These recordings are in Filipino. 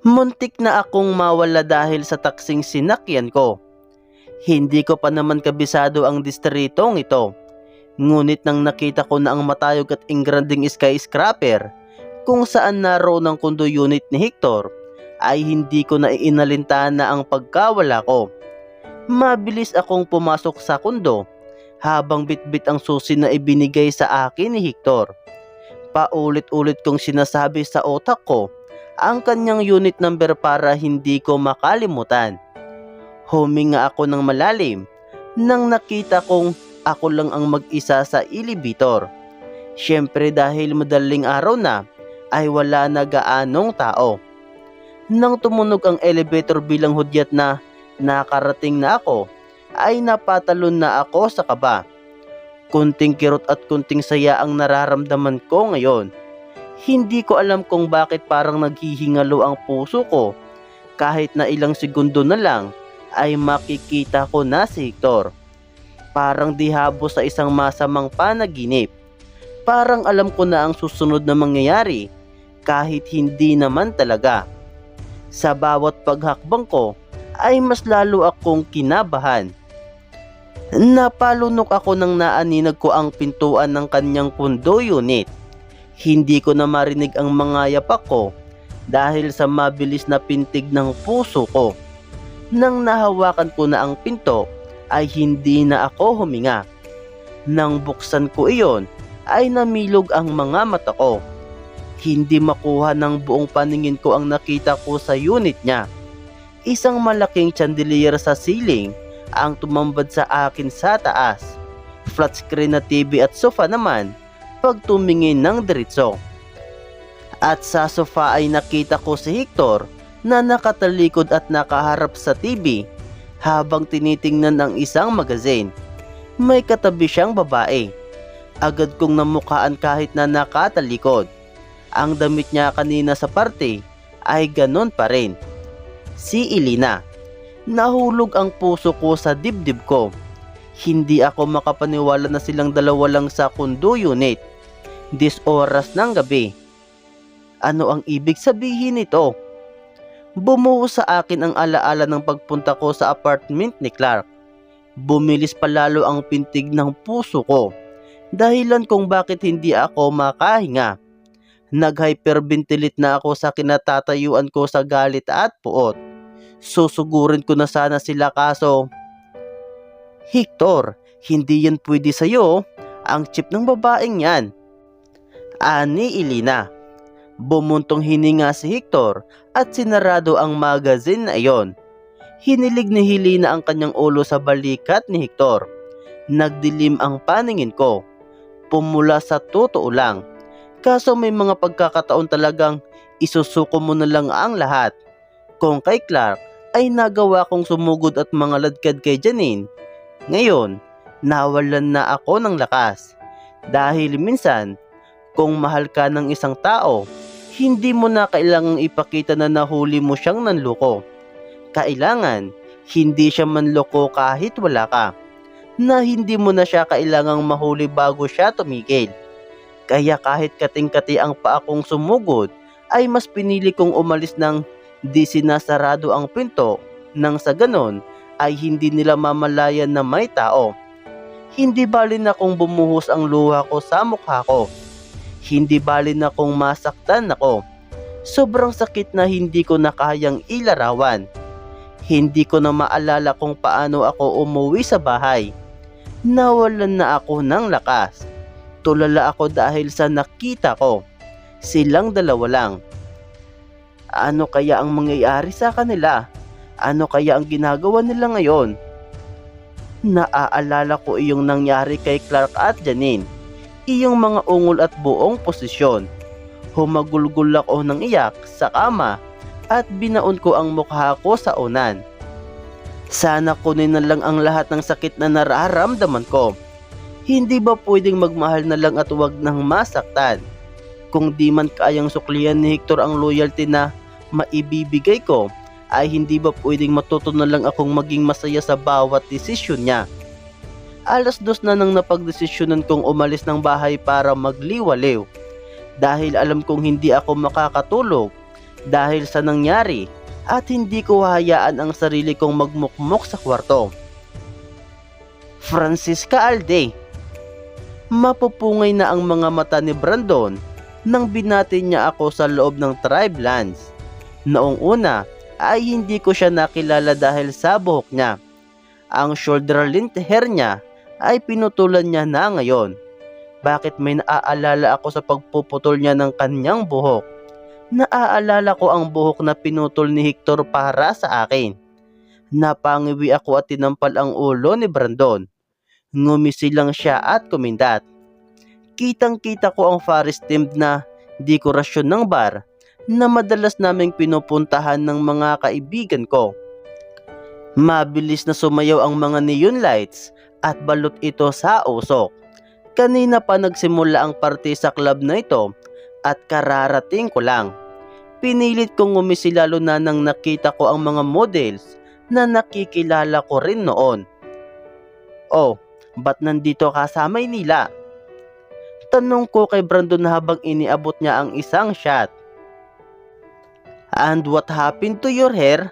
Muntik na akong mawala dahil sa taksing sinakyan ko. Hindi ko pa naman kabisado ang distritong ito. Ngunit nang nakita ko na ang matayog at ingranding skyscraper kung saan naroon ang kondo unit ni Hector ay hindi ko na iinalintahan na ang pagkawala ko. Mabilis akong pumasok sa kondo habang bitbit ang susi na ibinigay sa akin ni Hector. Paulit-ulit kong sinasabi sa otak ko ang kanyang unit number para hindi ko makalimutan. Huminga ako ng malalim nang nakita kong ako lang ang mag-isa sa elevator. Siyempre dahil madaling araw na ay wala na gaanong tao. Nang tumunog ang elevator bilang hudyat na nakarating na ako, ay napatalon na ako sa kaba. Kunting kirot at kunting saya ang nararamdaman ko ngayon. Hindi ko alam kung bakit parang naghihingalo ang puso ko. Kahit na ilang segundo na lang ay makikita ko na si Hector. Parang dihabo sa isang masamang panaginip. Parang alam ko na ang susunod na mangyayari kahit hindi naman talaga. Sa bawat paghakbang ko ay mas lalo akong kinabahan. Napalunok ako nang naaninag ko ang pintuan ng kanyang kundo unit. Hindi ko na marinig ang mga yapak ko dahil sa mabilis na pintig ng puso ko. Nang nahawakan ko na ang pinto ay hindi na ako huminga. Nang buksan ko iyon ay namilog ang mga mata ko. Hindi makuha ng buong paningin ko ang nakita ko sa unit niya. Isang malaking chandelier sa ceiling ang tumambad sa akin sa taas. Flat screen na TV at sofa naman pag tumingin ng diretso. At sa sofa ay nakita ko si Hector na nakatalikod at nakaharap sa TV habang tinitingnan ang isang magazine. May katabi siyang babae. Agad kong namukaan kahit na nakatalikod. Ang damit niya kanina sa parte ay ganon pa rin. Si Elena. Nahulog ang puso ko sa dibdib ko. Hindi ako makapaniwala na silang dalawa lang sa kundo unit. Dis oras ng gabi. Ano ang ibig sabihin nito? Bumuo sa akin ang alaala ng pagpunta ko sa apartment ni Clark. Bumilis palalo ang pintig ng puso ko. Dahilan kung bakit hindi ako makahinga. Nag-hyperventilate na ako sa kinatatayuan ko sa galit at puot susugurin ko na sana sila kaso Hector, hindi yan pwede sa'yo. Ang chip ng babaeng yan. Ani Elena. Bumuntong hininga si Hector at sinarado ang magazine na iyon. Hinilig ni Helena ang kanyang ulo sa balikat ni Hector. Nagdilim ang paningin ko. Pumula sa totoo lang. Kaso may mga pagkakataon talagang isusuko mo na lang ang lahat. Kung kay Clark, ay nagawa kong sumugod at mga ladkad kay Janine. Ngayon, nawalan na ako ng lakas. Dahil minsan, kung mahal ka ng isang tao, hindi mo na kailangang ipakita na nahuli mo siyang nanloko. Kailangan, hindi siya manloko kahit wala ka. Na hindi mo na siya kailangang mahuli bago siya tumigil. Kaya kahit kating-kati ang pa akong sumugod, ay mas pinili kong umalis ng di sinasarado ang pinto nang sa ganon ay hindi nila mamalayan na may tao. Hindi bali na kung bumuhos ang luha ko sa mukha ko. Hindi bali na kung masaktan ako. Sobrang sakit na hindi ko na kayang ilarawan. Hindi ko na maalala kung paano ako umuwi sa bahay. Nawalan na ako ng lakas. Tulala ako dahil sa nakita ko. Silang dalawa lang ano kaya ang mangyayari sa kanila? Ano kaya ang ginagawa nila ngayon? Naaalala ko iyong nangyari kay Clark at Janine. Iyong mga ungol at buong posisyon. Humagulgul ako ng iyak sa kama at binaon ko ang mukha ko sa unan. Sana kunin na lang ang lahat ng sakit na nararamdaman ko. Hindi ba pwedeng magmahal na lang at huwag nang masaktan? Kung di man kayang suklian ni Hector ang loyalty na maibibigay ko ay hindi ba pwedeng matuto na lang akong maging masaya sa bawat desisyon niya. Alas dos na nang napagdesisyonan kong umalis ng bahay para magliwaliw. Dahil alam kong hindi ako makakatulog dahil sa nangyari at hindi ko hayaan ang sarili kong magmukmok sa kwarto. Francisca Alde Mapupungay na ang mga mata ni Brandon nang binati niya ako sa loob ng tribe lands. Noong una ay hindi ko siya nakilala dahil sa buhok niya. Ang shoulder length hair niya ay pinutulan niya na ngayon. Bakit may naaalala ako sa pagpuputol niya ng kanyang buhok? Naaalala ko ang buhok na pinutol ni Hector para sa akin. Napangiwi ako at tinampal ang ulo ni Brandon. Ngumisi lang siya at kumindat. Kitang-kita ko ang forest themed na dekorasyon ng bar na madalas naming pinupuntahan ng mga kaibigan ko. Mabilis na sumayaw ang mga neon lights at balot ito sa usok. Kanina pa nagsimula ang parte sa club na ito at kararating ko lang. Pinilit kong ngumisi lalo na nang nakita ko ang mga models na nakikilala ko rin noon. Oh, ba't nandito ka sa Maynila? Tanong ko kay Brandon habang iniabot niya ang isang shot. And what happened to your hair?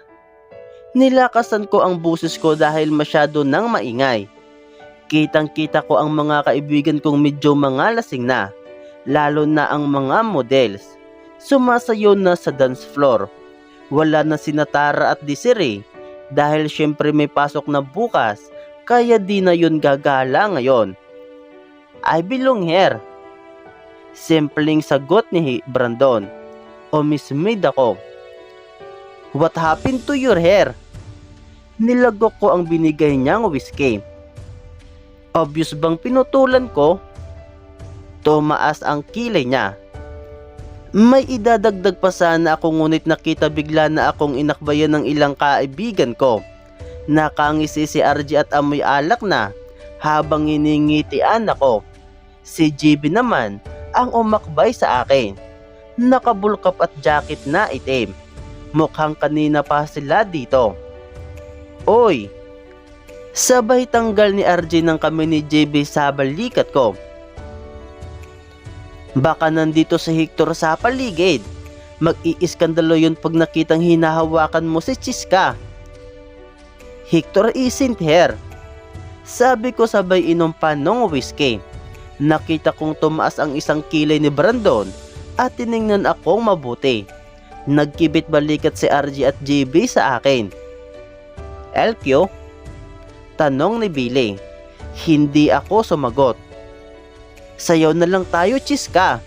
Nilakasan ko ang busis ko dahil masyado nang maingay. Kitang-kita ko ang mga kaibigan kong medyo mga lasing na, lalo na ang mga models. Sumasayo na sa dance floor. Wala na si Natara at Desiree dahil syempre may pasok na bukas kaya di na yun gagala ngayon. I belong here. Simpleng sagot ni Brandon. O Miss Maid ako. What happened to your hair? Nilagok ko ang binigay niyang whiskey. Obvious bang pinutulan ko? Tumaas ang kilay niya. May idadagdag pa sana ako ngunit nakita bigla na akong inakbayan ng ilang kaibigan ko. Nakangisi si RG at amoy alak na habang iningitian ako. Si GB naman ang umakbay sa akin. Nakabulkap at jacket na itim. Mukhang kanina pa sila dito. Oy! Sabay tanggal ni RJ ng kami ni JB sa balikat ko. Baka nandito si Hector sa paligid. Mag-iiskandalo yun pag nakitang hinahawakan mo si Chiska. Hector isn't here. Sabi ko sabay inom pa ng whiskey. Nakita kong tumaas ang isang kilay ni Brandon at tiningnan akong mabuti. Nagkibit balikat si RG at JB sa akin. LQ? Tanong ni Billy. Hindi ako sumagot. Sayaw na lang tayo, Chiska.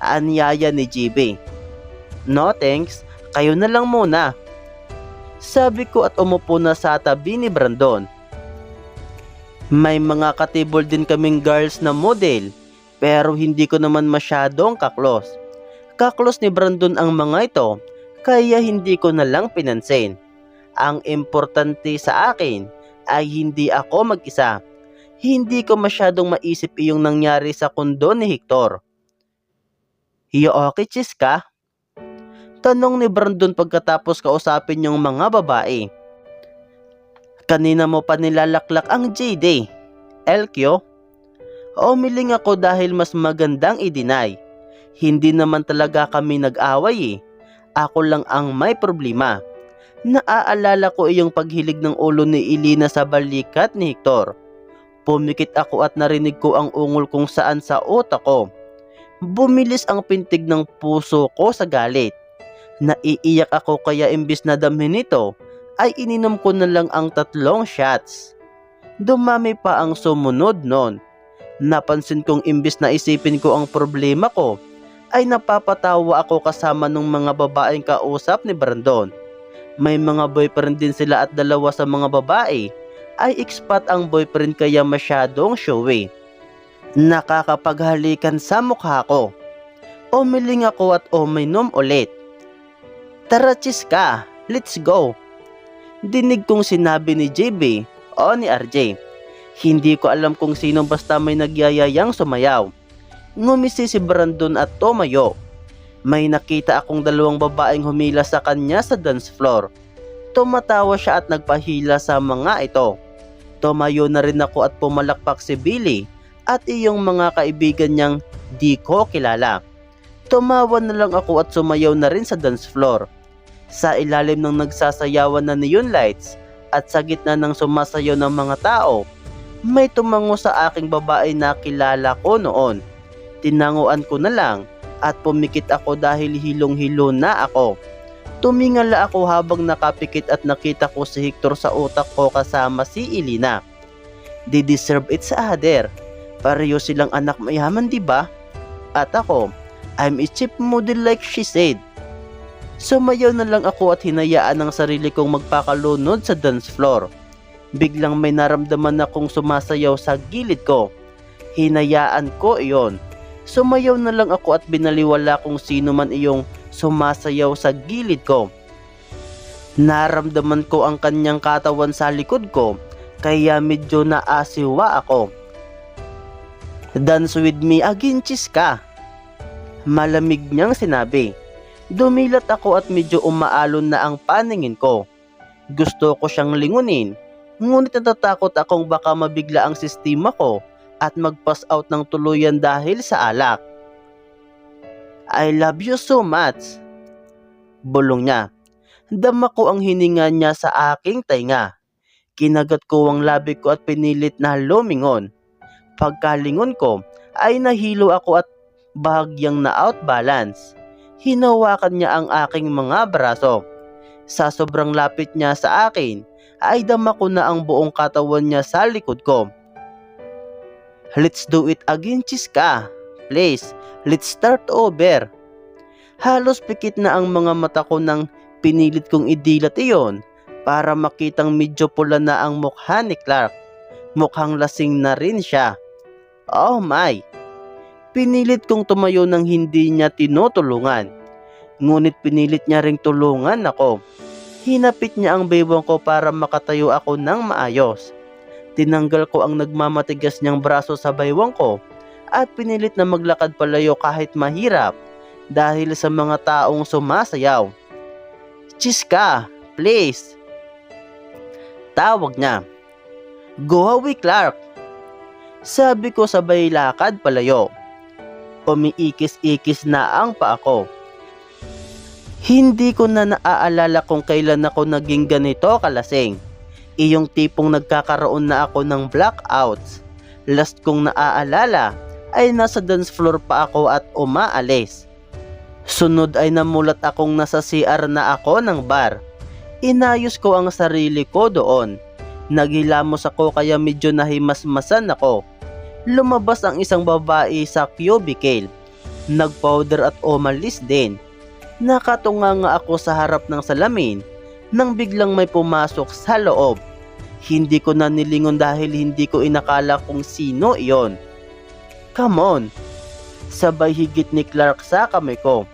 Anyaya ni JB. No thanks, kayo na lang muna. Sabi ko at umupo na sa tabi ni Brandon. May mga katibol din kaming girls na model, pero hindi ko naman masyadong kaklos. Kaklos ni Brandon ang mga ito, kaya hindi ko na lang pinansin. Ang importante sa akin ay hindi ako mag-isa. Hindi ko masyadong maisip iyong nangyari sa kundo ni Hector. Hiyo okay, Chiska? Tanong ni Brandon pagkatapos kausapin yung mga babae. Kanina mo pa nilalaklak ang JD. Elkyo? Umiling ako dahil mas magandang i-deny. Hindi naman talaga kami nag-away eh. Ako lang ang may problema. Naaalala ko iyong paghilig ng ulo ni Elena sa balikat ni Hector. Pumikit ako at narinig ko ang ungol kung saan sa utak ko. Bumilis ang pintig ng puso ko sa galit. Naiiyak ako kaya imbis na damhin ito, ay ininom ko na lang ang tatlong shots. Dumami pa ang sumunod nun. Napansin kong imbis na isipin ko ang problema ko, ay napapatawa ako kasama ng mga babaeng kausap ni Brandon. May mga boyfriend din sila at dalawa sa mga babae ay expat ang boyfriend kaya masyadong showy. Nakakapaghalikan sa mukha ko. Umiling ako at uminom ulit. Tara Chiska, let's go. Dinig kong sinabi ni JB o ni RJ. Hindi ko alam kung sino basta may nagyayayang sumayaw. Ngumisi si Brandon at tumayo. May nakita akong dalawang babaeng humila sa kanya sa dance floor. Tumatawa siya at nagpahila sa mga ito. Tumayo na rin ako at pumalakpak si Billy at iyong mga kaibigan niyang di ko kilala. Tumawa na lang ako at sumayaw na rin sa dance floor. Sa ilalim ng nagsasayawan na neon lights at sa gitna ng sumasayaw ng mga tao, may tumango sa aking babae na kilala ko noon. Tinanguan ko na lang at pumikit ako dahil hilong-hilo na ako. Tumingala ako habang nakapikit at nakita ko si Hector sa utak ko kasama si Ilina. They deserve it sa other. Pareho silang anak mayaman, di ba? At ako, I'm a cheap model like she said. Sumayaw na lang ako at hinayaan ang sarili kong magpakalunod sa dance floor. Biglang may naramdaman akong sumasayaw sa gilid ko. Hinayaan ko iyon. Sumayaw na lang ako at binaliwala kung sino man iyong sumasayaw sa gilid ko. Naramdaman ko ang kanyang katawan sa likod ko, kaya medyo naasiwa ako. Dance with me again, Chiska. Malamig niyang sinabi. Dumilat ako at medyo umaalon na ang paningin ko. Gusto ko siyang lingunin, ngunit natatakot akong baka mabigla ang sistema ko at mag-pass out ng tuluyan dahil sa alak. I love you so much. Bulong niya. Dama ko ang hininga niya sa aking tainga. Kinagat ko ang labi ko at pinilit na lumingon. Pagkalingon ko ay nahilo ako at bahagyang na out balance. Hinawakan niya ang aking mga braso. Sa sobrang lapit niya sa akin, ay dama ko na ang buong katawan niya sa likod ko. Let's do it again, Chiska. Please, let's start over. Halos pikit na ang mga mata ko nang pinilit kong idilat iyon para makitang medyo pula na ang mukha ni Clark. Mukhang lasing na rin siya. Oh my! Pinilit kong tumayo nang hindi niya tinutulungan. Ngunit pinilit niya ring tulungan ako. Hinapit niya ang baywang ko para makatayo ako ng maayos. Tinanggal ko ang nagmamatigas niyang braso sa baywang ko at pinilit na maglakad palayo kahit mahirap dahil sa mga taong sumasayaw. Chiska, please. Tawag niya. Go away, Clark. Sabi ko sabay lakad palayo. Umiikis-ikis na ang paa ko. Hindi ko na naaalala kung kailan ako naging ganito kalasing. Iyong tipong nagkakaroon na ako ng blackouts. Last kong naaalala ay nasa dance floor pa ako at umaalis. Sunod ay namulat akong nasa CR na ako ng bar. Inayos ko ang sarili ko doon. Naghilamos ako kaya medyo nahimasmasan ako. Lumabas ang isang babae sa cubicle. Nagpowder at umalis din. Nakatunga nga ako sa harap ng salamin nang biglang may pumasok sa loob. Hindi ko na nilingon dahil hindi ko inakala kung sino iyon. Come on! Sabay higit ni Clark sa kamay ko.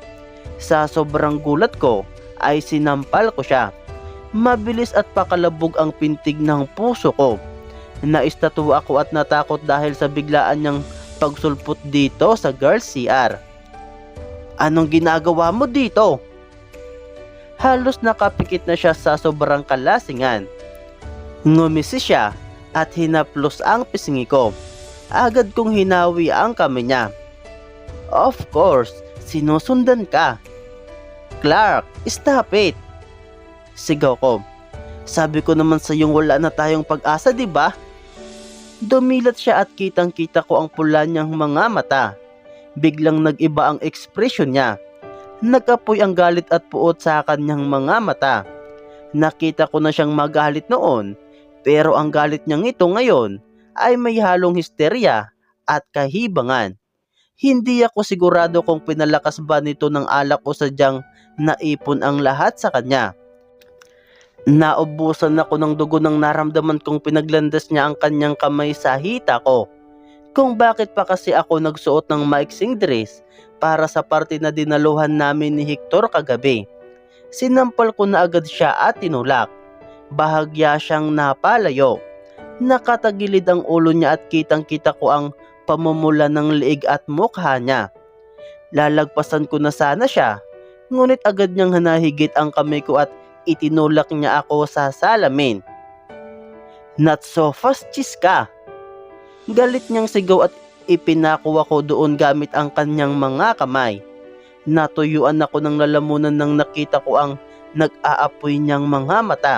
Sa sobrang gulat ko ay sinampal ko siya. Mabilis at pakalabog ang pintig ng puso ko. Naistatwa ako at natakot dahil sa biglaan niyang pagsulpot dito sa girls CR. Anong ginagawa mo dito? Halos nakapikit na siya sa sobrang kalasingan. Ngumisi siya at hinaplos ang pisngi ko. Agad kong hinawi ang kamay niya. Of course, sinusundan ka. Clark, stop it! Sigaw ko. Sabi ko naman sa iyong wala na tayong pag-asa, di ba? Dumilat siya at kitang-kita ko ang pula niyang mga mata. Biglang nag-iba ang ekspresyon niya. Nagapoy ang galit at puot sa kanyang mga mata. Nakita ko na siyang magalit noon, pero ang galit niyang ito ngayon ay may halong histerya at kahibangan. Hindi ako sigurado kung pinalakas ba nito ng alak o sadyang naipon ang lahat sa kanya. Naubusan ako ng dugo nang naramdaman kong pinaglandas niya ang kanyang kamay sa hita ko. Kung bakit pa kasi ako nagsuot ng maiksing dress para sa parte na dinaluhan namin ni Hector kagabi. Sinampal ko na agad siya at tinulak. Bahagya siyang napalayo. Nakatagilid ang ulo niya at kitang kita ko ang pamumula ng liig at mukha niya. Lalagpasan ko na sana siya, ngunit agad niyang hanahigit ang kamay ko at itinulak niya ako sa salamin. Not so fast, Chiska. Galit niyang sigaw at ipinako ako doon gamit ang kanyang mga kamay. Natuyuan ako ng lalamunan nang nakita ko ang nag-aapoy niyang mga mata.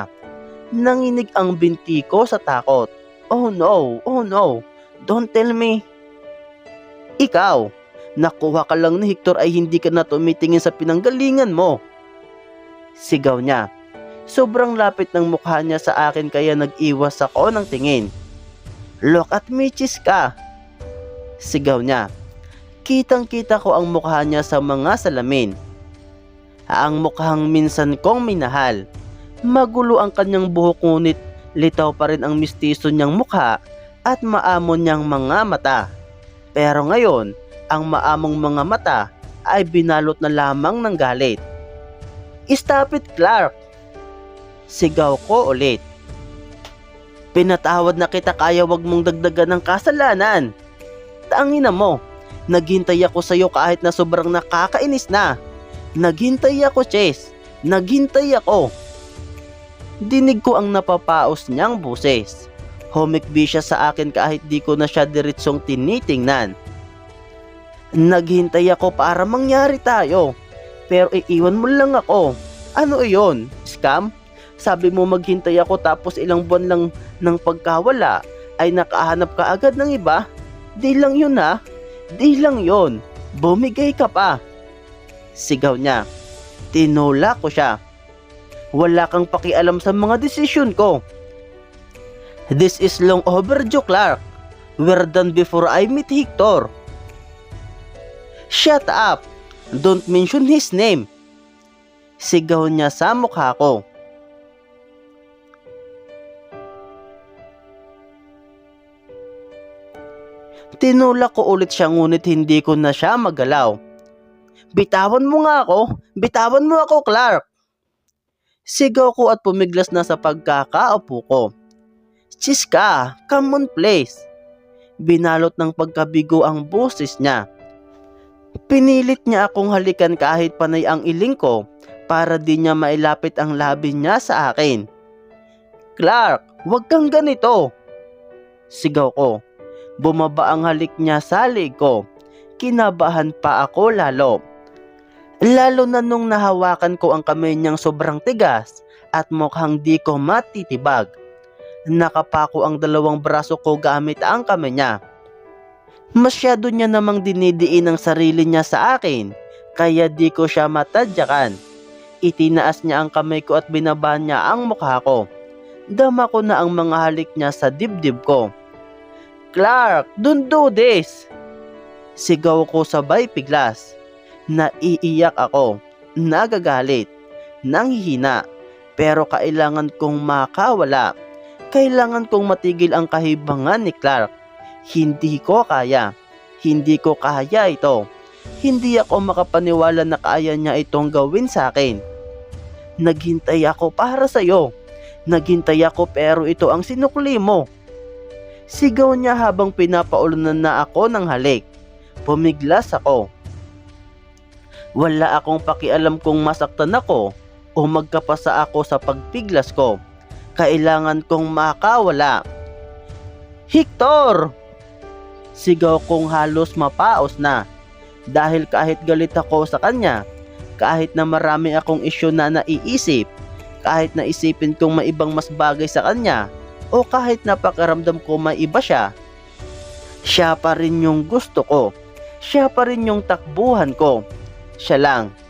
Nanginig ang binti ko sa takot. Oh no, oh no, don't tell me. Ikaw, nakuha ka lang ni Hector ay hindi ka na tumitingin sa pinanggalingan mo. Sigaw niya. Sobrang lapit ng mukha niya sa akin kaya nag-iwas ako ng tingin. Look at me, ka. Sigaw niya. Kitang-kita ko ang mukha niya sa mga salamin. Ang mukhang minsan kong minahal. Magulo ang kanyang buhok ngunit litaw pa rin ang mistiso niyang mukha at maamon niyang mga mata. Pero ngayon, ang maamong mga mata ay binalot na lamang ng galit. Stop it, Clark! Sigaw ko ulit. Pinatawad na kita kaya wag mong dagdagan ng kasalanan. Tangina mo, naghintay ako sa'yo kahit na sobrang nakakainis na. Naghintay ako, Chase. Naghintay ako. Dinig ko ang napapaos niyang buses. Humikbi siya sa akin kahit di ko na siya diretsong tinitingnan. Naghintay ako para mangyari tayo. Pero iiwan mo lang ako. Ano iyon? Scam? Sabi mo maghintay ako tapos ilang buwan lang ng pagkawala ay nakahanap ka agad ng iba? Di lang yun ha. Di lang yun. Bumigay ka pa. Sigaw niya. Tinula ko siya. Wala kang pakialam sa mga desisyon ko. This is long overdue, Clark. We're done before I meet Hector. Shut up! Don't mention his name. Sigaw niya sa mukha ko. Tinulak ko ulit siya ngunit hindi ko na siya magalaw. Bitawan mo nga ako! Bitawan mo ako, Clark! Sigaw ko at pumiglas na sa pagkakaupo ko. Chiska, come on please. Binalot ng pagkabigo ang boses niya. Pinilit niya akong halikan kahit panay ang iling ko para di niya mailapit ang labi niya sa akin. Clark, huwag kang ganito. Sigaw ko. Bumaba ang halik niya sa ko. Kinabahan pa ako lalo. Lalo na nung nahawakan ko ang kamay niyang sobrang tigas at mukhang di ko matitibag. Nakapako ang dalawang braso ko gamit ang kamay niya. Masyado niya namang dinidiin ang sarili niya sa akin, kaya di ko siya matadyakan. Itinaas niya ang kamay ko at binaba niya ang mukha ko. Dama ko na ang mga halik niya sa dibdib ko. Clark, don't do this! Sigaw ko sabay piglas. Naiiyak ako, nagagalit, nanghihina, pero kailangan kong makawala. Kailangan kong matigil ang kahibangan ni Clark. Hindi ko kaya. Hindi ko kaya ito. Hindi ako makapaniwala na kaya niya itong gawin sa akin. Naghintay ako para sa'yo. Naghintay ako pero ito ang sinukli mo. Sigaw niya habang pinapaulunan na ako ng halik. Pumiglas ako. Wala akong pakialam kung masaktan ako o magkapasa ako sa pagpiglas ko. Kailangan kong makawala. Hector! Sigaw kong halos mapaos na. Dahil kahit galit ako sa kanya, kahit na marami akong isyu na naiisip, kahit na isipin kong may ibang mas bagay sa kanya, o kahit napakaramdam ko may iba siya, siya pa rin yung gusto ko. Siya pa rin yung takbuhan ko. Siya lang.